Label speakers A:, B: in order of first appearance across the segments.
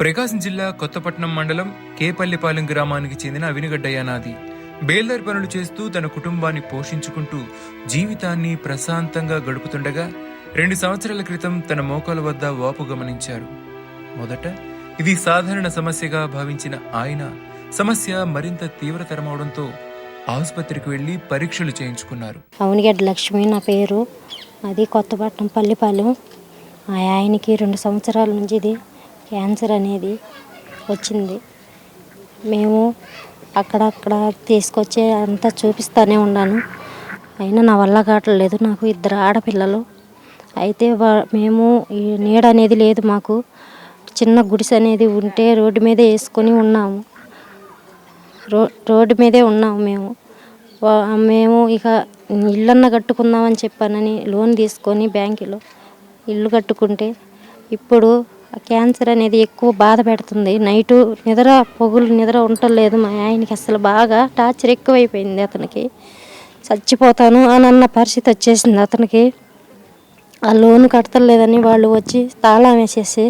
A: ప్రకాశం జిల్లా కొత్తపట్నం మండలం కేపల్లిపాలెం గ్రామానికి చెందిన అవినిగడ్డయ్య నాది బేల్దారి పనులు చేస్తూ తన కుటుంబాన్ని పోషించుకుంటూ జీవితాన్ని ప్రశాంతంగా గడుపుతుండగా రెండు సంవత్సరాల క్రితం తన మోకాల వద్ద వాపు గమనించారు. మొదట ఇది సాధారణ సమస్యగా భావించిన ఆయన సమస్య మరింత తీవ్రతరమవడంతో ఆసుపత్రికి వెళ్ళి పరీక్షలు చేయించుకున్నారు.
B: అవునిగడ్డ లక్ష్మి నా పేరు. అది కొత్తపట్నం పల్లిపాలెం. ఆ ఆయనకి రెండు సంవత్సరాల నుంచి ఇది క్యాన్సర్ అనేది వచ్చింది. మేము అక్కడక్కడ తీసుకొచ్చే అంతా చూపిస్తూనే ఉన్నాను. అయినా నా వల్ల కావట్లేదు. నాకు ఇద్దరు ఆడపిల్లలు. అయితే వా- మేము ఈ నీడ అనేది లేదు మాకు. చిన్న గుడిసె అనేది ఉంటే రోడ్డు మీదే వేసుకొని ఉన్నాము. రో రోడ్డు మీదే ఉన్నాము మేము. మేము ఇక ఇల్లన్న కట్టుకుందామని చెప్పానని లోన్ తీసుకొని బ్యాంకులో ఇల్లు కట్టుకుంటే ఇప్పుడు క్యాన్సర్ అనేది ఎక్కువ బాధ పెడుతుంది. నైటు నిద్ర పొగులు నిద్ర ఉండలేదు మా ఆయనకి అసలు బాగా టార్చర్ ఎక్కువైపోయింది అతనికి. చచ్చిపోతాను అని అన్న పరిస్థితి వచ్చేసింది అతనికి. ఆ లోన్ కడతలేదని వాళ్ళు వచ్చి తాళం వేసేసి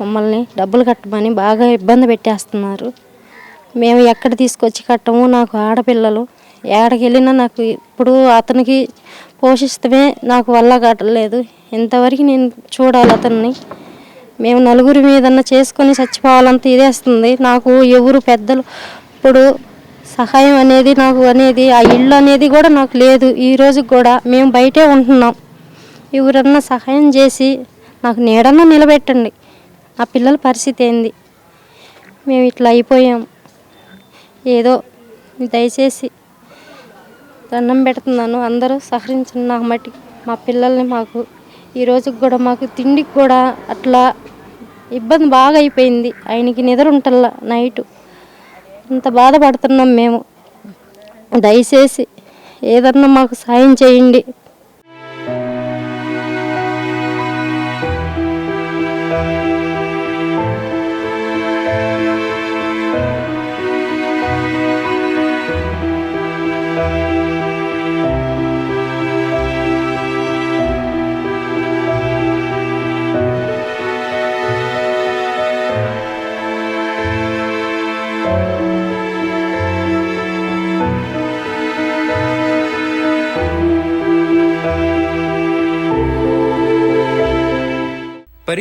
B: మమ్మల్ని డబ్బులు కట్టమని బాగా ఇబ్బంది పెట్టేస్తున్నారు. మేము ఎక్కడ తీసుకొచ్చి కట్టము? నాకు ఆడపిల్లలు. ఏడకి వెళ్ళినా నాకు ఇప్పుడు అతనికి పోషిస్తమే నాకు వల్ల కట్టలేదు ఇంతవరకు నేను చూడాలి అతన్ని. మేము నలుగురి మీదన్నా చేసుకొని చచ్చిపోవాలంత ఇదేస్తుంది. నాకు ఎవరు పెద్దలు ఇప్పుడు సహాయం అనేది నాకు అనేది ఆ ఇల్లు అనేది కూడా నాకు లేదు. ఈ రోజుకి కూడా మేము బయటే ఉంటున్నాం. ఎవరన్నా సహాయం చేసి నాకు నీడన్నా నిలబెట్టండి. నా పిల్లల పరిస్థితి ఏంది? మేము ఇట్లా అయిపోయాం. ఏదో దయచేసి దండం పెడుతున్నాను. అందరూ సహకరించండి. నాకు మట్టి మా పిల్లల్ని మాకు ఈ రోజుకి కూడా మాకు తిండికి కూడా అట్లా ఇబ్బంది బాగా అయిపోయింది. ఆయనకి నిద్ర ఉంటల్లా నైటు. అంత బాధపడుతున్నాం మేము. దయచేసి ఏదన్నా మాకు సాయం చేయండి.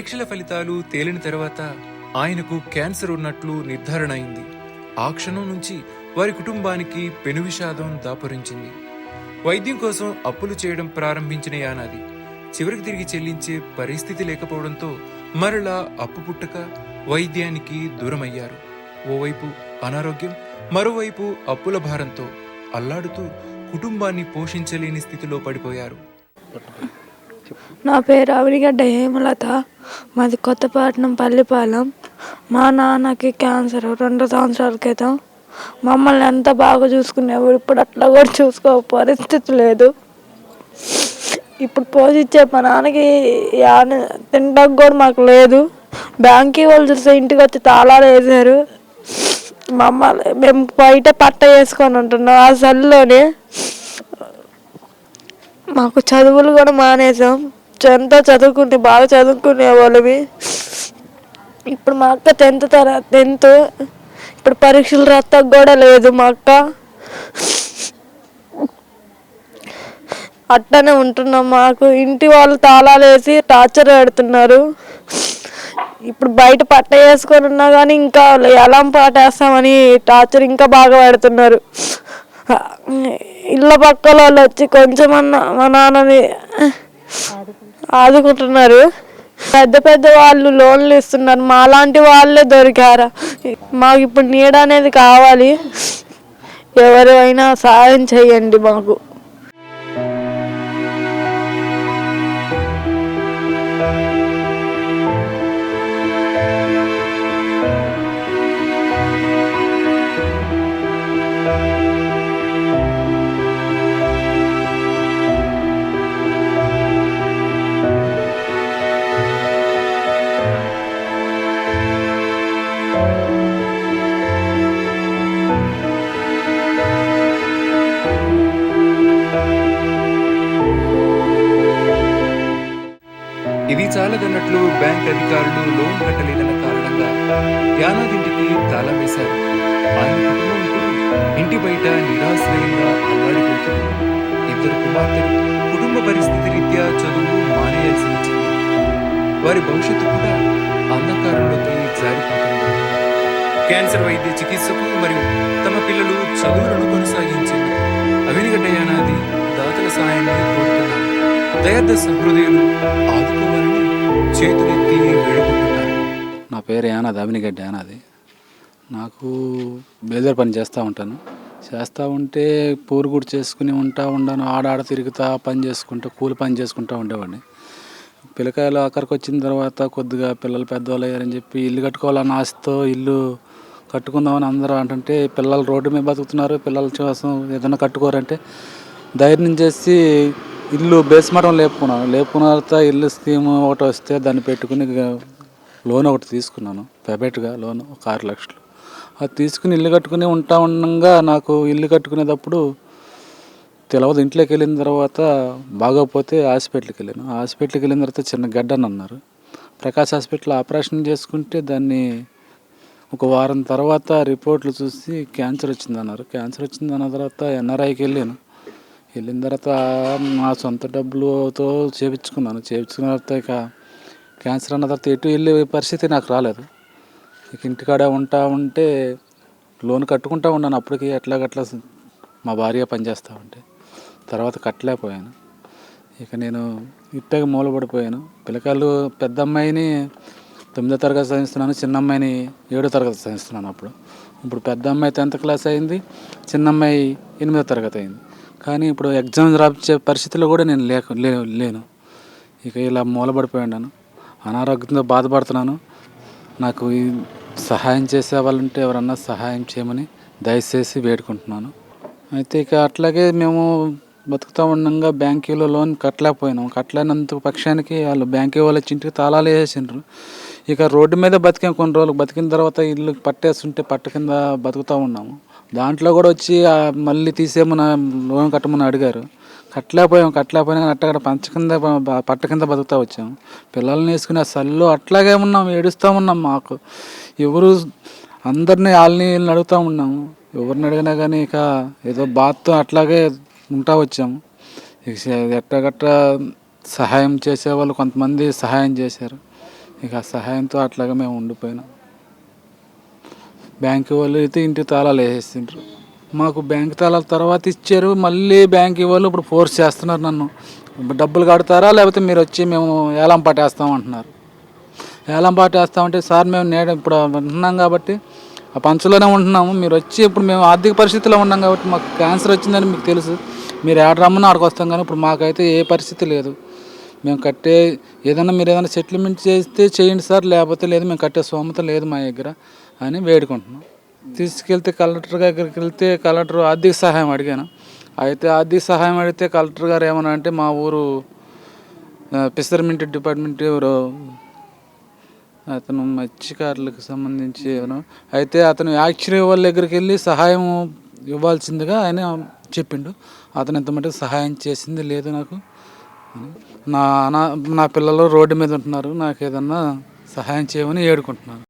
A: పరీక్షల ఫలితాలు తేలిన తర్వాత ఆయనకు క్యాన్సర్ ఉన్నట్లు నిర్ధారణ అయింది. ఆ క్షణం నుంచి వారి కుటుంబానికి పెను విషాదం దాపురించింది. వైద్యం కోసం అప్పులు చేయడం ప్రారంభించిన యానాది చివరికి తిరిగి చెల్లించే పరిస్థితి లేకపోవడంతో మరలా అప్పు పుట్టక వైద్యానికి దూరమయ్యారు. ఓవైపు అనారోగ్యం మరోవైపు అప్పుల భారంతో అల్లాడుతూ కుటుంబాన్ని పోషించలేని స్థితిలో పడిపోయారు.
C: నా పేరు అవినిగడ్డ హేమలత. మాది కొత్తపట్నం పల్లిపాలెం. మా నాన్నకి క్యాన్సర్. రెండు సంవత్సరాల క్రితం మమ్మల్ని ఎంత బాగా చూసుకునేవాడు ఇప్పుడు అట్లా కూడా చూసుకో పరిస్థితి లేదు. ఇప్పుడు పోషించే మా నాన్నకి తినడానికి కూడా మాకు లేదు. బ్యాంకీ వాళ్ళు చూస్తే ఇంటికి వచ్చి తాళాలు వేసారు మమ్మల్ని మేము బయట పట్ట వేసుకొని ఉంటున్నాం. ఆ సెల్లోనే మాకు చదువులు కూడా మానేసాం ఎంత చదువుకుంటే బాగా చదువుకునే వాళ్ళవి. ఇప్పుడు మా అక్క టెన్త్ తర టెన్త్ ఇప్పుడు పరీక్షలు రాస్తాకు కూడా లేదు మా అక్క. అట్టనే ఉంటున్నాం మాకు. ఇంటి వాళ్ళు తాళాలు వేసి టార్చర్ పెడుతున్నారు. ఇప్పుడు బయట పట్ట వేసుకొని ఉన్నా కానీ ఇంకా ఎలా పాట వేస్తామని టార్చర్ ఇంకా బాగా పెడుతున్నారు. ఇళ్ళ పక్కల వాళ్ళు వచ్చి కొంచెం అన్న మా నాన్నని ఆదుకుంటున్నారు. పెద్ద పెద్ద వాళ్ళు లోన్లు ఇస్తున్నారు. మాలాంటి వాళ్ళే దొరికారా? మాకు ఇప్పుడు నీడ అనేది కావాలి. ఎవరైనా సహాయం చేయండి మాకు.
A: బ్యాంక్ అధికారులు లోన్ కట్టలేదన్న కారణంగా ధ్యానాదింటికి తాళం వేశారు. ఆయన కుటుంబం ఇంటి బయట నిరాశ్రయంగా అల్లాడిపోతుంది ఇద్దరు కుమార్తెలు కుటుంబ పరిస్థితి రీత్యా చదువు మానేయాల్సి వచ్చింది. వారి భవిష్యత్తు కూడా అంధకారంలోకి జారిపోతుంది. క్యాన్సర్ వైద్య చికిత్సకు మరియు తమ పిల్లలు చదువులను కొనసాగించేందుకు అవినిగడ్డ యానాది దాతల సాయాన్ని కోరుతున్నారు దయార్థ సహృదయులు ఆదుకోవాలని చేతులెత్తి వేడుకుంటున్నారు.
D: నా పేరు యానా దామినిగడ్డి యానాది నాకు బేదర్ పని చేస్తూ ఉంటాను. చేస్తూ ఉంటే పూరుగుడు చేసుకుని ఉంటా ఉండాను ఆడాడ తిరుగుతా పని చేసుకుంటూ కూలి పని చేసుకుంటూ ఉండేవాడిని. పిల్లకాయలు అక్కడికి వచ్చిన తర్వాత కొద్దిగా పిల్లలు పెద్దవాళ్ళు అయ్యారని చెప్పి ఇల్లు కట్టుకోవాలన్న ఆశతో ఇల్లు కట్టుకుందామని అందరూ అంటుంటే పిల్లలు రోడ్డు మీద బతుకుతున్నారు పిల్లల కోసం ఏదైనా కట్టుకోరంటే ధైర్యం చేసి ఇల్లు బేస్మరం లేపుకున్నాను. లేపుకున్న తర్వాత ఇల్లు స్కీమ్ ఒకటి వస్తే దాన్ని పెట్టుకుని లోన్ ఒకటి తీసుకున్నాను. ప్రైవేట్గా లోన్ ఒక ఆరు లక్షలు. అది తీసుకుని ఇల్లు కట్టుకుని ఉంటా ఉండగా నాకు ఇల్లు కట్టుకునేటప్పుడు తెలవదు. ఇంట్లోకి వెళ్ళిన తర్వాత బాగోకపోతే హాస్పిటల్కి వెళ్ళాను. హాస్పిటల్కి వెళ్ళిన తర్వాత చిన్న గడ్డని అన్నారు. ప్రకాష్ హాస్పిటల్ ఆపరేషన్ చేసుకుంటే దాన్ని ఒక వారం తర్వాత రిపోర్ట్లు చూసి క్యాన్సర్ వచ్చిందన్నారు. క్యాన్సర్ వచ్చిందన్న తర్వాత ఎన్ఆర్ఐకి వెళ్ళాను. వెళ్ళిన తర్వాత నా సొంత డబ్బులతో చేపించుకున్నాను. చేపించుకున్న తర్వాత ఇక క్యాన్సర్ అన్న తర్వాత ఎటు వెళ్ళే పరిస్థితి నాకు రాలేదు. ఇక ఇంటికాడ ఉంటా ఉంటే లోన్ కట్టుకుంటా ఉన్నాను. అప్పటికి ఎట్లాగట్లా మా భార్య పనిచేస్తూ ఉంటే. తర్వాత కట్టలేకపోయాను. ఇక నేను ఇట్టగా మూలపడిపోయాను. పిల్లకాయలు పెద్ద అమ్మాయిని తొమ్మిదో తరగతి చదివిస్తున్నాను. చిన్న అమ్మాయిని ఏడో తరగతి చదివిస్తున్నాను అప్పుడు. ఇప్పుడు పెద్ద అమ్మాయి టెన్త్ క్లాస్ అయింది. చిన్న అమ్మాయి ఎనిమిదో తరగతి అయింది. కానీ ఇప్పుడు ఎగ్జామ్స్ రాపించే పరిస్థితిలో కూడా నేను లేక లే- లేను. ఇక ఇలా మూలబడిపోయాను అనారోగ్యంతో బాధపడుతున్నాను. నాకు సహాయం చేసే వాళ్ళు ఉంటే ఎవరన్నా సహాయం చేయమని దయచేసి వేడుకుంటున్నాను. అయితే ఇక అట్లాగే మేము బతుకుతూ ఉండగా బ్యాంకీలో లోన్ కట్టలేకపోయినాం. కట్టలేనంత పక్షానికి వాళ్ళు బ్యాంకీ వాళ్ళ ఇంటికి తాళాలు వేసేసిండ్రు. ఇక రోడ్డు మీద బతికాం కొన్ని రోజులు. బతికిన తర్వాత ఇల్లు పట్టేస్తుంటే పట్ట కింద బతుకుతూ ఉన్నాము. దాంట్లో కూడా వచ్చి మళ్ళీ తీసేమని లోన్ కట్టమని అడిగారు. కట్టలేకపోయాం కట్టలేకపోయినా అట్టగడ పంచ కింద పట్ట కింద బతుకుతా వచ్చాము పిల్లల్ని వేసుకుని ఆ సల్లో అట్లాగే ఉన్నాం ఏడుస్తూ ఉన్నాం మాకు. ఎవరు అందరినీ వాళ్ళని వీళ్ళని అడుగుతూ ఉన్నాము ఎవరిని అడిగినా కానీ ఇక ఏదో బాధతో అట్లాగే ఉంటా వచ్చాము ఇక ఎట్టగట్ట సహాయం చేసేవాళ్ళు కొంతమంది సహాయం చేశారు. ఇక ఆ సహాయంతో అట్లాగే మేము ఉండిపోయినాం. బ్యాంక్ వాళ్ళు అయితే ఇంటి తాళాలు వేసేసిండ్రు. మాకు బ్యాంక్ తాళాలు తర్వాత ఇచ్చారు మళ్ళీ బ్యాంక్ వాళ్ళు ఇప్పుడు ఫోర్స్ చేస్తున్నారు నన్ను. డబ్బులు కడతారా లేకపోతే మీరు వచ్చి మేము ఏలం పట్టేస్తాం అంటున్నారు ఏలం పట్టేస్తామంటే సార్ మేము నేడు ఇప్పుడు ఉంటున్నాం కాబట్టి ఆ పంచులోనే ఉంటున్నాము. మీరు వచ్చి ఇప్పుడు మేము ఆర్థిక పరిస్థితిలో ఉన్నాం కాబట్టి మాకు క్యాన్సర్ వచ్చిందని మీకు తెలుసు. మీరు ఏడ రమ్మని ఆడికి వస్తాం కానీ ఇప్పుడు మాకైతే ఏ పరిస్థితి లేదు. మేము కట్టే ఏదైనా మీరు ఏదైనా సెటిల్మెంట్ చేస్తే చేయండి సార్ లేకపోతే లేదు మేము కట్టే స్తోమత లేదు మా దగ్గర. అని వేడుకుంటున్నాం. తీసుకెళ్తే కలెక్టర్ దగ్గరికి వెళ్తే కలెక్టర్ ఆర్థిక సహాయం అడిగాను. అయితే ఆర్థిక సహాయం అడిగితే కలెక్టర్ గారు ఏమన్నా అంటే మా ఊరు ఫిషర్మెంట్ డిపార్ట్మెంట్ అతను మత్స్యకారులకు సంబంధించి ఎవరో. అయితే అతను యాక్చురీ వాళ్ళ దగ్గరికి వెళ్ళి సహాయం ఇవ్వాల్సిందిగా ఆయన చెప్పిండు. అతను ఎంత మటుకు సహాయం చేసింది లేదు నాకు. నా నా నా పిల్లలు రోడ్డు మీద ఉంటున్నారు. నాకు ఏదన్నా సహాయం చేయమని ఏడుకుంటున్నాను.